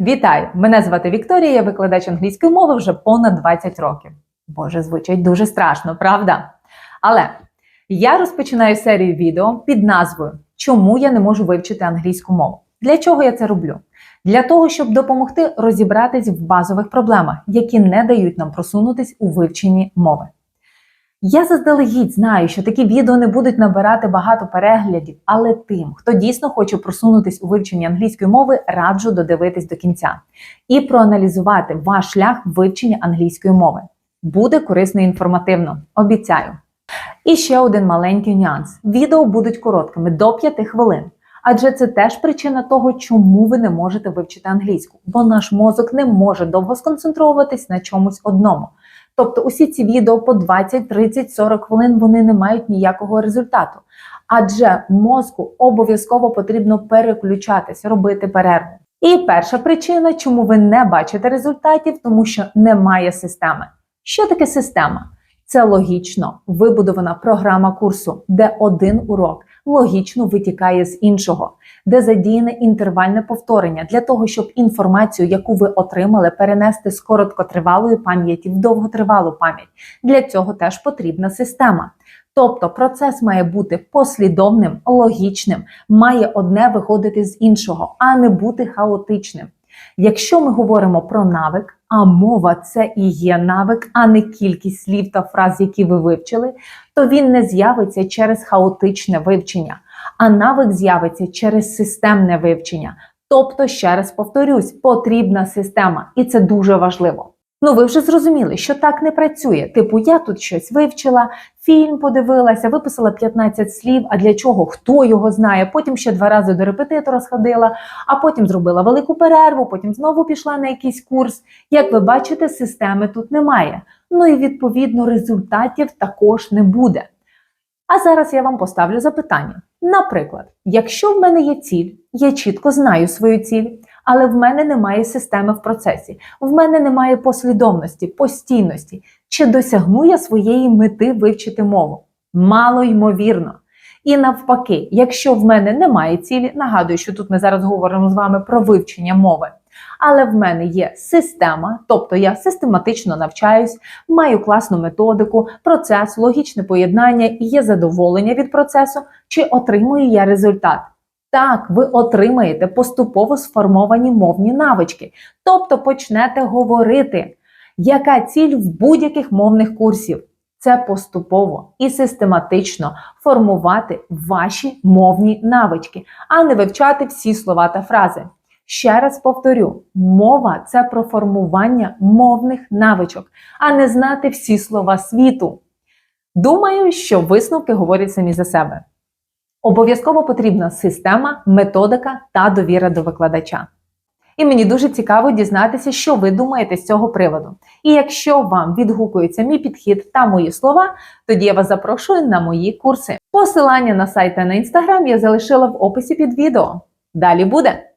Вітаю! Мене звати Вікторія, я викладач англійської мови вже понад 20 років. Боже, звучить дуже страшно, правда? Але я розпочинаю серію відео під назвою Чому я не можу вивчити англійську мову? Для чого я це роблю? Для того, щоб допомогти розібратись в базових проблемах, які не дають нам просунутись у вивченні мови. Я заздалегідь знаю, що такі відео не будуть набирати багато переглядів, але тим, хто дійсно хоче просунутись у вивченні англійської мови, раджу додивитись до кінця і проаналізувати ваш шлях вивчення англійської мови. Буде корисно і інформативно, обіцяю. І ще один маленький нюанс: відео будуть короткими до 5 хвилин. Адже це теж причина того, чому ви не можете вивчити англійську, бо наш мозок не може довго сконцентруватись на чомусь одному. Тобто усі ці відео по 20, 30, 40 хвилин вони не мають ніякого результату. Адже мозку обов'язково потрібно переключатись, робити перерву. І перша причина, чому ви не бачите результатів, тому що немає системи. Що таке система? Це логічно вибудована програма курсу, де один урок логічно витікає з іншого, де задіяне інтервальне повторення для того, щоб інформацію, яку ви отримали, перенести з короткотривалої пам'яті в довготривалу пам'ять. Для цього теж потрібна система. Тобто процес має бути послідовним, логічним, має одне виходити з іншого, а не бути хаотичним. Якщо ми говоримо про навик, а мова це і є навик, а не кількість слів та фраз, які ви вивчили, то він не з'явиться через хаотичне вивчення, а навик з'явиться через системне вивчення. Тобто, ще раз повторюсь, потрібна система, і це дуже важливо. Ну, ви вже зрозуміли, що так не працює. Типу, я тут щось вивчила, фільм подивилася, виписала 15 слів. А для чого? Хто його знає? Потім ще два рази до репетитора сходила, а потім зробила велику перерву, потім знову пішла на якийсь курс. Як ви бачите, системи тут немає. Ну і відповідно результатів також не буде. А зараз я вам поставлю запитання. Наприклад, якщо в мене є ціль, я чітко знаю свою ціль, але в мене немає системи в процесі, в мене немає послідовності, постійності, чи досягну я своєї мети вивчити мову? Мало ймовірно. І навпаки, якщо в мене немає цілі, нагадую, що тут ми зараз говоримо з вами про вивчення мови. Але в мене є система, тобто я систематично навчаюсь, маю класну методику, процес, логічне поєднання і є задоволення від процесу, чи отримую я результат. Так, ви отримаєте поступово сформовані мовні навички, тобто почнете говорити, яка ціль в будь-яких мовних курсів. Це поступово і систематично формувати ваші мовні навички, а не вивчати всі слова та фрази. Ще раз повторю: мова це про формування мовних навичок, а не знати всі слова світу. Думаю, що висновки говорять самі за себе. Обов'язково потрібна система, методика та довіра до викладача. І мені дуже цікаво дізнатися, що ви думаєте з цього приводу. І якщо вам відгукується мій підхід та мої слова, тоді я вас запрошую на мої курси. Посилання на сайт та на інстаграм я залишила в описі під відео. Далі буде!